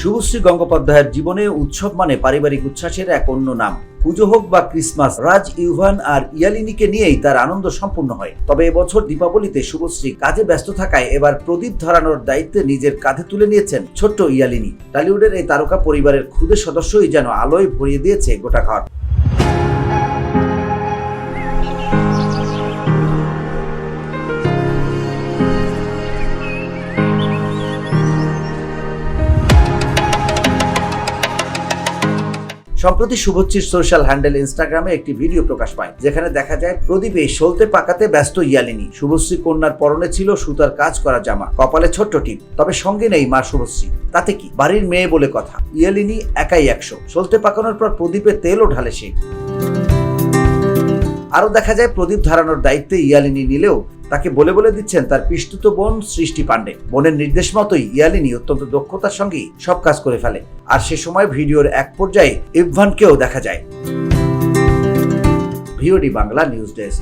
শুভশ্রী গঙ্গোপাধ্যায়ের জীবনে উৎসব মানে পারিবারিক উচ্ছ্বাসের এক অন্য নাম। পুজো হোক বা ক্রিসমাস, রাজ, ইউভান আর ইয়ালিনীকে নিয়েই তার আনন্দ সম্পূর্ণ হয়। তবে এবছর দীপাবলিতে শুভশ্রী কাজে ব্যস্ত থাকায় এবার প্রদীপ ধরানোর দায়িত্বে নিজের কাঁধে তুলে নিয়েছেন ছোট্ট ইয়ালিনী। টলিউডের এই তারকা পরিবারের ক্ষুদে সদস্যই যেন আলোয় ভরিয়ে দিয়েছে গোটা ঘর। সম্প্রতি শুভশ্রীর সোশ্যাল হ্যান্ডেল ইনস্টাগ্রামে একটি ভিডিও প্রকাশ পায়, যেখানে দেখা যায় প্রদীপে সলতে পাকাতে ব্যস্ত ইয়ালিনী। শুভশ্রী কন্যার পরনে ছিল সুতার কাজ করা জামা, কপালে ছোট্ট টিপ। তবে সঙ্গে নেই মা শুভশ্রী। তাতে কি? বাড়ির মেয়ে বলে কথা। ইয়ালিনী একাই একশো। সলতে পাকানোর পর প্রদীপে তেলও ঢালে সে। আরও দেখা যায়, প্রদীপ ধারানোর দায়িত্বে ইয়ালিনী নিলেও তাকে বলে বলে দিচ্ছেন তার পিস্তুত বোন সৃষ্টি পাণ্ডে। বোনের নির্দেশ মতোই ইয়ালিনী অত্যন্ত দক্ষতার সঙ্গেই সব কাজ করে ফেলে। আর সে সময় ভিডিওর এক পর্যায়ে ইভভানকেও দেখা যায়। VOD Bangla news desk.